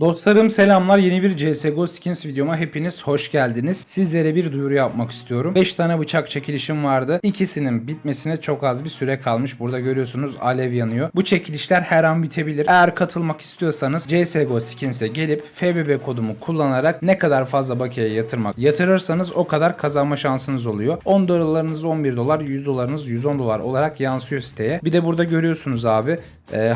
Dostlarım selamlar. Yeni bir CSGO Skins videoma hepiniz hoş geldiniz. Sizlere bir duyuru yapmak istiyorum. 5 tane bıçak çekilişim vardı. İkisinin bitmesine çok az bir süre kalmış. Burada görüyorsunuz alev yanıyor. Bu çekilişler her an bitebilir. Eğer katılmak istiyorsanız CSGO Skins'e gelip FBB kodumu kullanarak ne kadar fazla bakiye yatırmak yatırırsanız o kadar kazanma şansınız oluyor. 10 dolarınız 11 dolar, 100 dolarınız 110 dolar olarak yansıyor siteye. Bir de burada görüyorsunuz abi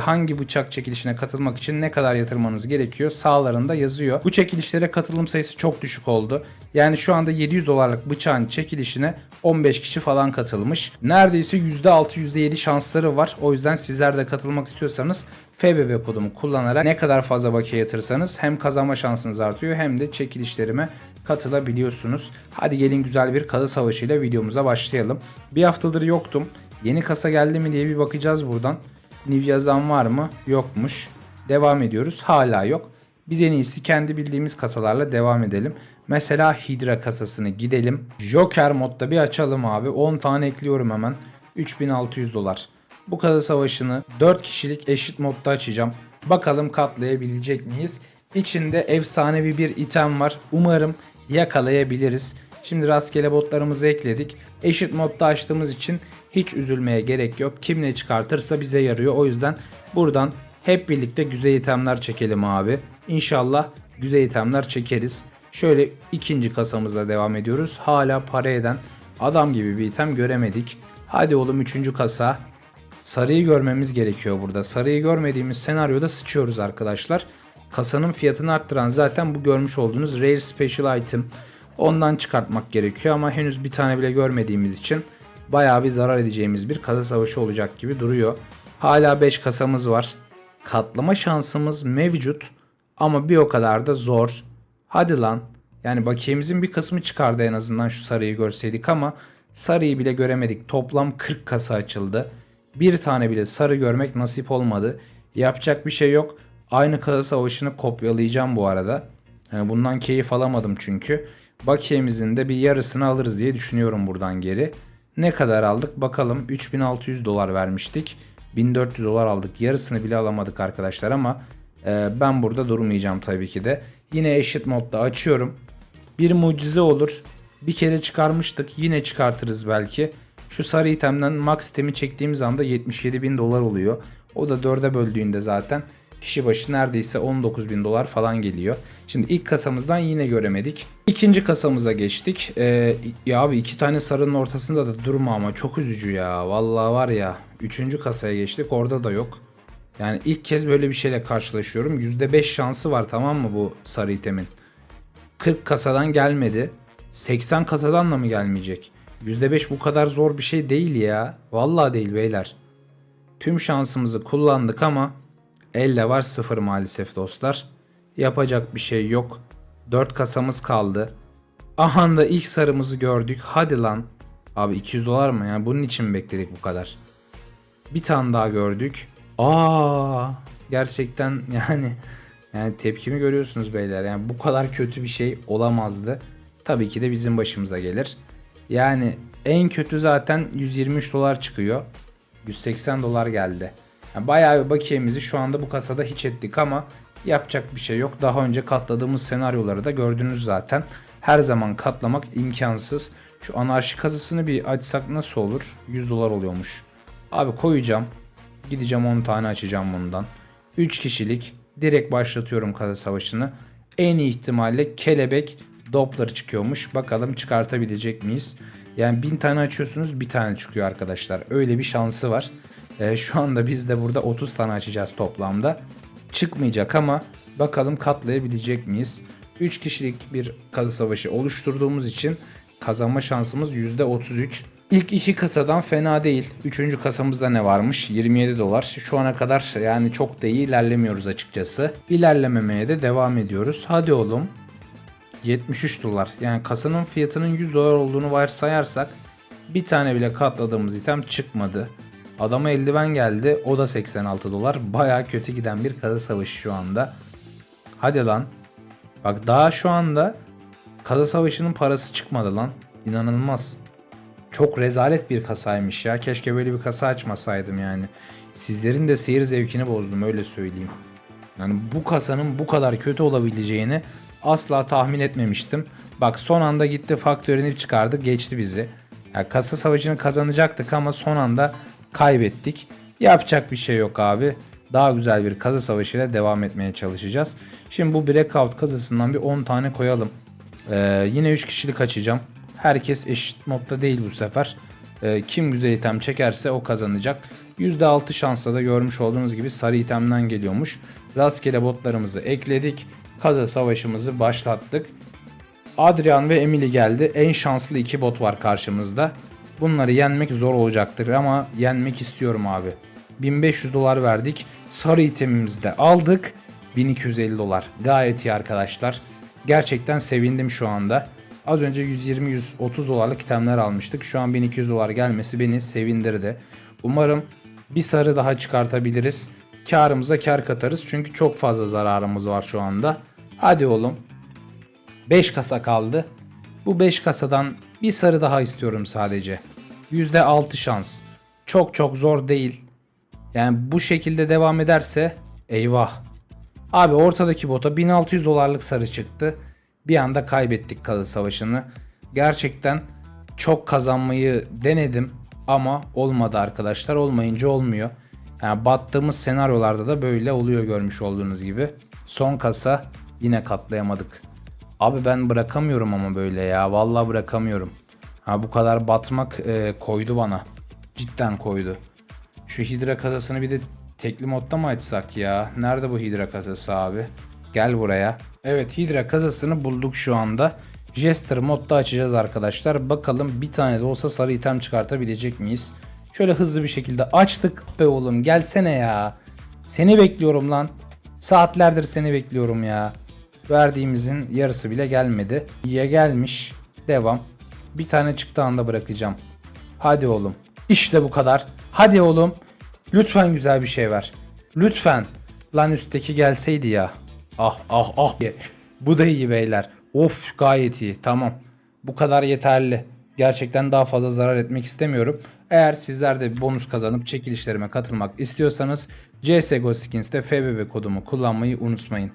hangi bıçak çekilişine katılmak için ne kadar yatırmanız gerekiyor sağlarında yazıyor. Bu çekilişlere katılım sayısı çok düşük oldu. Yani şu anda 700 dolarlık bıçağın çekilişine 15 kişi falan katılmış. Neredeyse %6 %7 şansları var. O yüzden sizler de katılmak istiyorsanız FBB kodumu kullanarak ne kadar fazla bakiye yatırırsanız hem kazanma şansınız artıyor hem de çekilişlerime katılabiliyorsunuz. Hadi gelin güzel bir kadı savaşıyla videomuza başlayalım. Bir haftadır yoktum. Yeni kasa geldi mi diye bir bakacağız buradan. New yazan var mı? Yokmuş. Devam ediyoruz. Hala yok. Biz en iyisi kendi bildiğimiz kasalarla devam edelim. Mesela Hydra kasasını gidelim. Joker modda bir açalım abi. 10 tane ekliyorum hemen. 3600 dolar. Bu kasa savaşını 4 kişilik eşit modda açacağım. Bakalım katlayabilecek miyiz? İçinde efsanevi bir item var. Umarım yakalayabiliriz. Şimdi rastgele botlarımızı ekledik. Eşit modda açtığımız için hiç üzülmeye gerek yok. Kim ne çıkartırsa bize yarıyor. O yüzden buradan hep birlikte güzel itemler çekelim abi. İnşallah güzel itemler çekeriz. Şöyle ikinci kasamızla devam ediyoruz. Hala para eden adam gibi bir item göremedik. Hadi oğlum üçüncü kasa. Sarıyı görmemiz gerekiyor burada. Sarıyı görmediğimiz senaryoda sıçıyoruz arkadaşlar. Kasanın fiyatını arttıran zaten bu görmüş olduğunuz Rare Special Item. Ondan çıkartmak gerekiyor ama henüz bir tane bile görmediğimiz için bayağı bir zarar edeceğimiz bir kasa savaşı olacak gibi duruyor. Hala 5 kasamız var. Katlama şansımız mevcut ama bir o kadar da zor. Hadi lan. Yani bakiyemizin bir kısmı çıkardı en azından şu sarıyı görseydik ama sarıyı bile göremedik. Toplam 40 kasa açıldı. Bir tane bile sarı görmek nasip olmadı. Yapacak bir şey yok. Aynı kasa savaşını kopyalayacağım bu arada. Yani bundan keyif alamadım çünkü. Bakiyemizin de bir yarısını alırız diye düşünüyorum buradan geri. Ne kadar aldık bakalım 3600 dolar vermiştik. 1400 dolar aldık. Yarısını bile alamadık arkadaşlar ama e, ben burada durmayacağım tabii ki de. Yine eşit modda açıyorum. Bir mucize olur. Bir kere çıkarmıştık. Yine çıkartırız belki. Şu sarı itemden max itemi çektiğimiz anda 77 bin dolar oluyor. O da 4'e böldüğünde zaten kişi başı neredeyse 19 bin dolar falan geliyor. Şimdi ilk kasamızdan yine göremedik. İkinci kasamıza geçtik. Ee, ya abi iki tane sarının ortasında da durma ama çok üzücü ya. Vallahi var ya. Üçüncü kasaya geçtik orada da yok. Yani ilk kez böyle bir şeyle karşılaşıyorum. %5 şansı var tamam mı bu sarı itemin. 40 kasadan gelmedi. 80 kasadan da mı gelmeyecek? %5 bu kadar zor bir şey değil ya. Vallahi değil beyler. Tüm şansımızı kullandık ama elle var sıfır maalesef dostlar. Yapacak bir şey yok. 4 kasamız kaldı. Aha da ilk sarımızı gördük. Hadi lan. Abi 200 dolar mı? Yani bunun için mi bekledik bu kadar? Bir tane daha gördük. Aa, gerçekten yani yani tepkimi görüyorsunuz beyler. Yani bu kadar kötü bir şey olamazdı. Tabii ki de bizim başımıza gelir. Yani en kötü zaten 123 dolar çıkıyor. 180 dolar geldi. Yani bayağı bir bakiyemizi şu anda bu kasada hiç ettik ama yapacak bir şey yok. Daha önce katladığımız senaryoları da gördünüz zaten. Her zaman katlamak imkansız. Şu anarşi kasasını bir açsak nasıl olur? 100 dolar oluyormuş. Abi koyacağım. Gideceğim 10 tane açacağım bundan. 3 kişilik direkt başlatıyorum kasa savaşını. En iyi ihtimalle kelebek Doppler çıkıyormuş. Bakalım çıkartabilecek miyiz? Yani 1000 tane açıyorsunuz bir tane çıkıyor arkadaşlar. Öyle bir şansı var. Ee, şu anda biz de burada 30 tane açacağız toplamda. Çıkmayacak ama bakalım katlayabilecek miyiz? 3 kişilik bir kasa savaşı oluşturduğumuz için kazanma şansımız %33. İlk iki kasadan fena değil. Üçüncü kasamızda ne varmış? 27 dolar. Şu ana kadar yani çok da iyi ilerlemiyoruz açıkçası. İlerlememeye de devam ediyoruz. Hadi oğlum. 73 dolar. Yani kasanın fiyatının 100 dolar olduğunu varsayarsak bir tane bile katladığımız item çıkmadı. Adama eldiven geldi. O da 86 dolar. Baya kötü giden bir kasa savaşı şu anda. Hadi lan. Bak daha şu anda kasa savaşının parası çıkmadı lan. İnanılmaz. Çok rezalet bir kasaymış ya. Keşke böyle bir kasa açmasaydım yani. Sizlerin de seyir zevkini bozdum öyle söyleyeyim. Yani bu kasanın bu kadar kötü olabileceğini asla tahmin etmemiştim. Bak son anda gitti faktörünü çıkardı geçti bizi. Yani kasa savaşını kazanacaktık ama son anda kaybettik. Yapacak bir şey yok abi. Daha güzel bir kasa savaşıyla devam etmeye çalışacağız. Şimdi bu breakout kasasından bir 10 tane koyalım. Ee, yine 3 kişilik açacağım. Herkes eşit modda değil bu sefer. Ee, kim güzel item çekerse o kazanacak. %6 şansla da görmüş olduğunuz gibi sarı itemden geliyormuş. Rastgele botlarımızı ekledik. Kasa savaşımızı başlattık. Adrian ve Emily geldi. En şanslı iki bot var karşımızda. Bunları yenmek zor olacaktır ama yenmek istiyorum abi. 1500 dolar verdik. Sarı itemimizi de aldık. 1250 dolar. Gayet iyi arkadaşlar. Gerçekten sevindim şu anda. Az önce 120-130 dolarlık itemler almıştık. Şu an 1200 dolar gelmesi beni sevindirdi. Umarım bir sarı daha çıkartabiliriz. Karımıza kar katarız. Çünkü çok fazla zararımız var şu anda. Hadi oğlum. 5 kasa kaldı. Bu 5 kasadan bir sarı daha istiyorum sadece. %6 şans. Çok çok zor değil. Yani bu şekilde devam ederse eyvah. Abi ortadaki bota 1600 dolarlık sarı çıktı. Bir anda kaybettik kalı savaşını. Gerçekten çok kazanmayı denedim ama olmadı arkadaşlar. Olmayınca olmuyor. Yani battığımız senaryolarda da böyle oluyor görmüş olduğunuz gibi. Son kasa yine katlayamadık. Abi ben bırakamıyorum ama böyle ya. Vallahi bırakamıyorum. Ha bu kadar batmak e, koydu bana. Cidden koydu. Şu hidra kasasını bir de tekli modda mı açsak ya? Nerede bu hidra kasası abi? Gel buraya. Evet hidra kasasını bulduk şu anda. Jester modda açacağız arkadaşlar. Bakalım bir tane de olsa sarı item çıkartabilecek miyiz? Şöyle hızlı bir şekilde açtık be oğlum gelsene ya. Seni bekliyorum lan. Saatlerdir seni bekliyorum ya. Verdiğimizin yarısı bile gelmedi. İyiye gelmiş. Devam. Bir tane çıktı anda bırakacağım. Hadi oğlum. İşte bu kadar. Hadi oğlum. Lütfen güzel bir şey ver. Lütfen. Lan üstteki gelseydi ya. Ah ah ah. Bu da iyi beyler. Of gayet iyi. Tamam. Bu kadar yeterli. Gerçekten daha fazla zarar etmek istemiyorum. Eğer sizler de bonus kazanıp çekilişlerime katılmak istiyorsanız CSGO Skins'te FBB kodumu kullanmayı unutmayın.